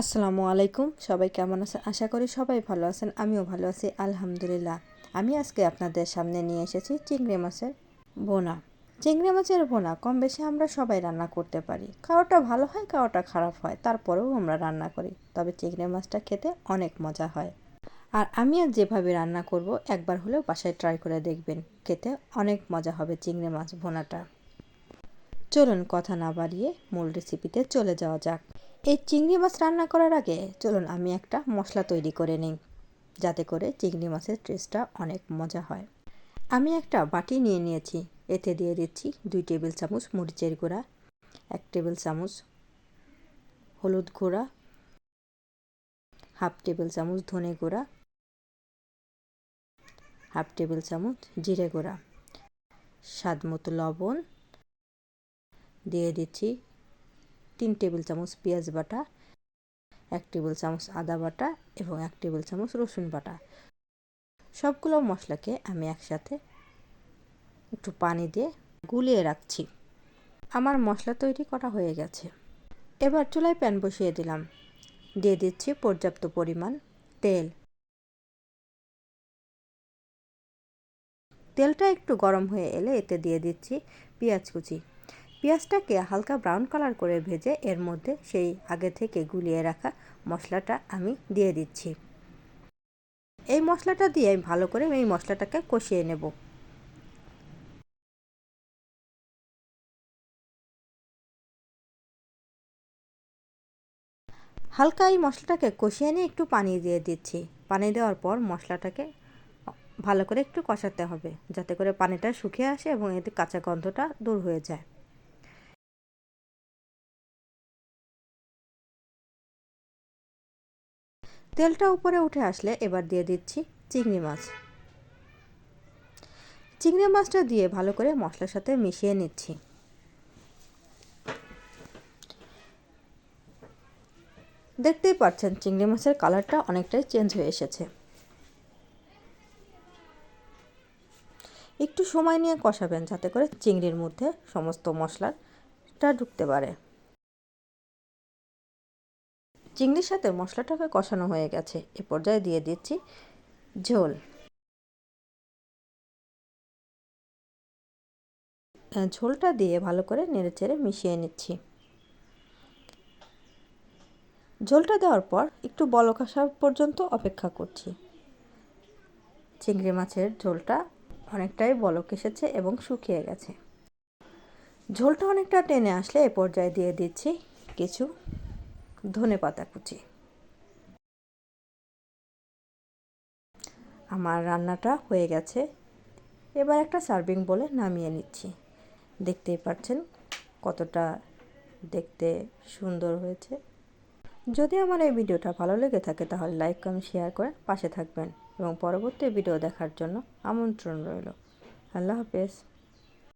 আসসালামু আলাইকুম। সবাই কেমন আছেন? আশা করি সবাই ভালো আছেন। আমিও ভালো আছি, আলহামদুলিল্লাহ। আমি আজকে আপনাদের সামনে নিয়ে এসেছি চিংড়ি মাছের বোনা চিংড়ি মাছের বোনা কম বেশি আমরা সবাই রান্না করতে পারি। কারোটা ভালো হয় কারোটা খারাপ হয়, তারপরেও আমরা রান্না করি। তবে চিংড়ি মাছটা খেতে অনেক মজা হয়। আর আমি আর যেভাবে রান্না করব, একবার হলেও বাসায় ট্রাই করে দেখবেন। খেতে অনেক মজা হবে চিংড়ি মাছ ভোনাটা। চলুন কথা না বাড়িয়ে মূল রেসিপিতে চলে যাওয়া যাক। এই চিংড়ি মাছ রান্না করার আগে চলুন আমি একটা মশলা তৈরি করে নিই, যাতে করে চিংড়ি মাছের টেস্টটা অনেক মজা হয়। আমি একটা বাটি নিয়ে নিয়েছি, এতে দিয়ে দিচ্ছি দুই টেবিল চামচ মরিচের গুঁড়া, এক টেবিল চামচ হলুদ গুঁড়া, হাফ টেবিল চামচ ধনে গুঁড়া, হাফ টেবিল চামচ জিরে গুঁড়া স্বাদ মতো লবণ দিয়ে দিচ্ছি তিন টেবিল চামচ পেঁয়াজ বাটা, এক টেবিল চামচ আদা বাটা এবং এক টেবিল চামচ রসুন বাটা। সবগুলো মশলাকে আমি একসাথে একটু পানি দিয়ে গুলিয়ে রাখছি। আমার মশলা তৈরি করা হয়ে গেছে। এবার চুলায় প্যান বসিয়ে দিলাম। দিয়ে দিচ্ছি পর্যাপ্ত পরিমাণ তেল। তেলটা একটু গরম হয়ে এলে এতে দিয়ে দিচ্ছি পেঁয়াজ কুচি। পেঁয়াজটাকে হালকা ব্রাউন কালার করে ভেজে এর মধ্যে সেই আগে থেকে গুলিয়ে রাখা মশলাটা আমি দিয়ে দিচ্ছি। এই মশলাটা দিয়ে আমি ভালো করে এই মশলাটাকে কষিয়ে নেব। হালকা এই মশলাটাকে কষিয়ে নিয়ে একটু পানি দিয়ে দিচ্ছি। পানি দেওয়ার পর মশলাটাকে ভালো করে একটু কষাতে হবে, যাতে করে পানিটা শুকিয়ে আসে এবং এতে কাঁচা গন্ধটা দূর হয়ে যায়। তেলটা উপরে উঠে আসলে এবার দিয়ে দিচ্ছি চিংড়ি মাছ। চিংড়ি মাছটা দিয়ে ভালো করে মশলার সাথে মিশিয়ে নিচ্ছি। দেখতেই পাচ্ছেন চিংড়ি মাছের কালারটা অনেকটাই চেঞ্জ হয়ে এসেছে। একটু সময় নিয়ে কষাবেন যাতে করে চিংড়ির মধ্যে সমস্ত মশলাটা ঢুকতে পারে। চিংড়ির সাথে মশলাটাকে কষানো হয়ে গেছে। এ পর্যায়ে দিয়ে দিচ্ছি ঝোল। ঝোলটা দিয়ে ভালো করে নেড়ে চেড়ে মিশিয়ে নিচ্ছি। ঝোলটা দেওয়ার পর একটু বলক আসা পর্যন্ত অপেক্ষা করছি। চিংড়ি মাছের ঝোলটা অনেকটাই বলক এসেছে এবং শুকিয়ে গেছে। ঝোলটা অনেকটা টেনে আসলে এ পর্যায়ে দিয়ে দিচ্ছি কিছু ধনে পাতা কুচি। আমার রান্নাটা হয়ে গেছে। এবার একটা সার্ভিং বলে নামিয়ে নিচ্ছি। দেখতেই পাচ্ছেন কতটা দেখতে সুন্দর হয়েছে। যদি আমার এই ভিডিওটা ভালো লেগে থাকে তাহলে লাইক কমেন্ট শেয়ার করে পাশে থাকবেন এবং পরবর্তী ভিডিও দেখার জন্য আমন্ত্রণ রইল। আল্লাহ হাফেজ।